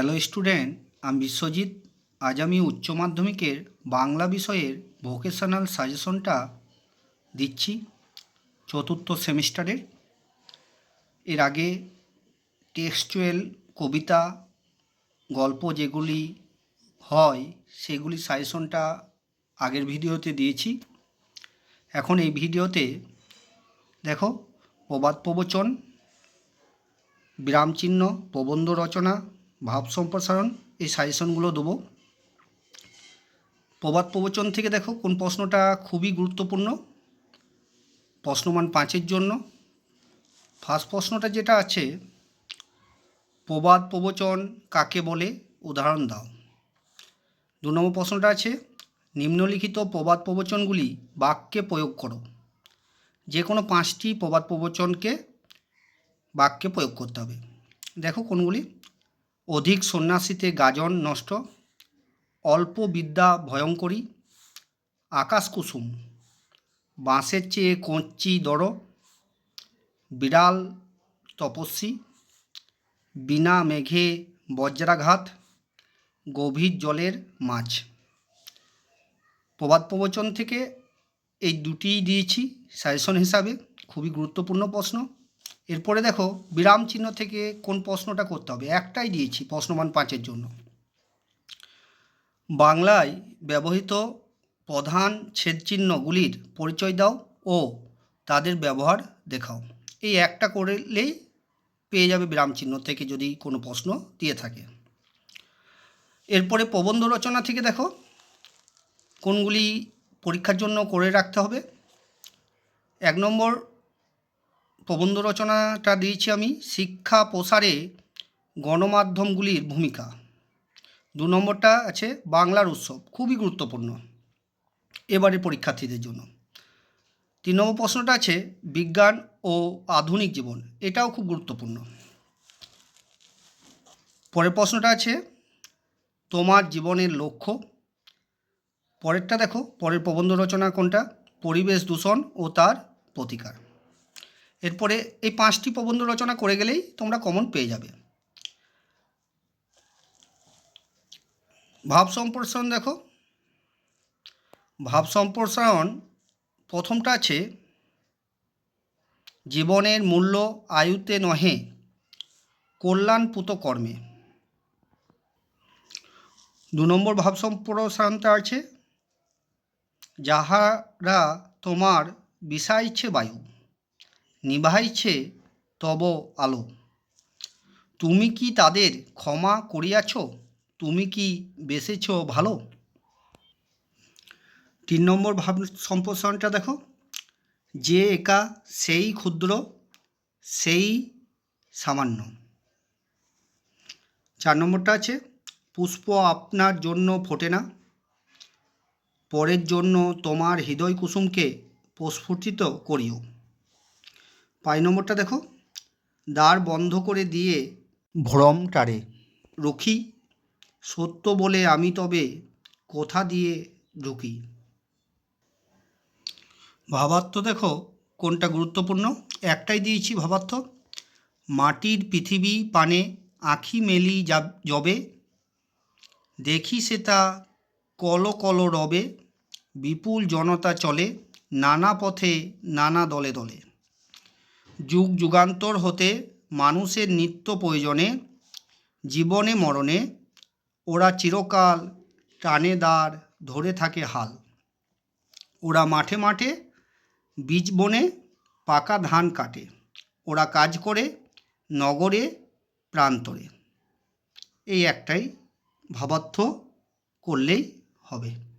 Hello student আমি বিশ্বজিৎ আজ আমি উচ্চ মাধ্যমিকের বাংলা বিষয়ের ভোকেশনাল সাজেশনটা দিচ্ছি চতুর্থ সেমিস্টারের। এর আগে টেক্সচুয়াল কবিতা, গল্প যেগুলি হয়, সেগুলি সাজেশনটা আগের ভিডিওতে দিয়েছি। এখন এই ভিডিওতে দেখো প্রবাদ প্রবচন বিরামচিহ্ন প্রবন্ধ রচনা ভাব সম্প্রসারণ, এই সাজেশনগুলো দেবো। প্রবাদ প্রবচন থেকে দেখো, কোন প্রশ্নটা খুবই গুরুত্বপূর্ণ। প্রশ্নমান পাঁচের জন্য। ফার্স্ট প্রশ্নটা যেটা আছে, প্রবাদ প্রবচন কাকে বলে? উদাহরণ দাও। দু নম্বর প্রশ্নটা আছে, নিম্নলিখিত প্রবাদ প্রবচনগুলি বাক্যে প্রয়োগ করো। যে কোনো পাঁচটি প্রবাদ প্রবচনকে বাক্যে প্রয়োগ করতে হবে। দেখো কোনগুলি। অধিক সন্ন্যাসীতে গাজন নষ্ট, অল্প বিদ্যা ভয়ঙ্করী, আকাশ কুসুম, বাঁশের চেয়ে কঞ্চি দড়, বিড়াল তপস্বী, বিনা মেঘে বজ্রাঘাত, গভীর জলের মাছ প্রবাদ প্রবচন থেকে এই দুটিই দিয়েছি। সাজেশন হিসাবে খুবই গুরুত্বপূর্ণ প্রশ্ন। এরপরে দেখো, বিরাম চিহ্ন থেকে কোন প্রশ্নটা করতে হবে? একটাই দিয়েছি প্রশ্নমান পাঁচের জন্য। বাংলায় ব্যবহৃত প্রধান ছেদচিহ্নগুলির পরিচয় দাও ও তাদের ব্যবহার দেখাও। এই একটা করলেই পেয়ে যাবে বিরাম চিহ্ন থেকে যদি কোনো প্রশ্ন দিয়ে থাকে। এরপরে প্রবন্ধ রচনা থেকে দেখো, কোনগুলি পরীক্ষার জন্য করে রাখতে হবে? এক নম্বর প্রবন্ধ রচনাটা দিয়েছি আমি। শিক্ষা প্রসারে গণমাধ্যমগুলির ভূমিকা। দু নম্বরটা আছে বাংলার উৎসব, খুবই গুরুত্বপূর্ণ এবারে পরীক্ষার্থীদের জন্য। তিন নম্বর প্রশ্নটা আছে বিজ্ঞান ও আধুনিক জীবন, এটাও খুব গুরুত্বপূর্ণ। পরের প্রশ্নটা আছে তোমার জীবনের লক্ষ্য। পরেরটা দেখো, পরের প্রবন্ধ রচনা কোনটা? পরিবেশ দূষণ ও তার প্রতিকার। এরপরে এই পাঁচটি প্রবন্ধ রচনা করে গেলেই তোমরা কমন পেয়ে যাবে। ভাব সম্প্রসারণ দেখো। ভাব সম্প্রসারণ প্রথমটা আছে, জীবনের মূল্য আয়ুতে নহে কল্যাণপুত কর্মে। দু নম্বর ভাব সম্প্রসারণটা আছে, যাহারা তোমার বিষাইছে বায়ু। নিভাইছে তব আলো। তুমি কি তাদের ক্ষমা করিয়াছ? তুমি কি বেসেছ ভালো? তিন নম্বর ভাব সম্প্রসারণটা দেখো। যে একা সেই ক্ষুদ্র, সেই সামান্য। চার নম্বরটা আছে, পুষ্প আপনার জন্য ফোটে না। পরের জন্য তোমার হৃদয় কুসুমকে প্রস্ফুটিত করিও। পাঁচ নম্বরটা দেখো। দ্বার বন্ধ করে দিয়ে ভ্রম টারে রুখি। সত্য বলে আমি তবে কোথা দিয়ে ঢুকি। ভাবার্থ দেখো, কোনটা গুরুত্বপূর্ণ? একটাই দিয়েছি ভাবার্থ। মাটির পৃথিবী পানে আখি মেলি যবে দেখি সে তা কল কল রবে। বিপুল জনতা চলে, নানা পথে নানা দলে দলে। যুগ যুগান্তর হতে মানুষের নিত্য প্রয়োজনে, জীবনে মরণে ওরা চিরকাল টানে দ্বার ধরে থাকে হাল। ওরা মাঠে মাঠে বীজ বনে পাকা ধান কাটে। ওরা কাজ করে নগরে, প্রান্তরে। এই একটাই ভাবার্থ করলেই হবে।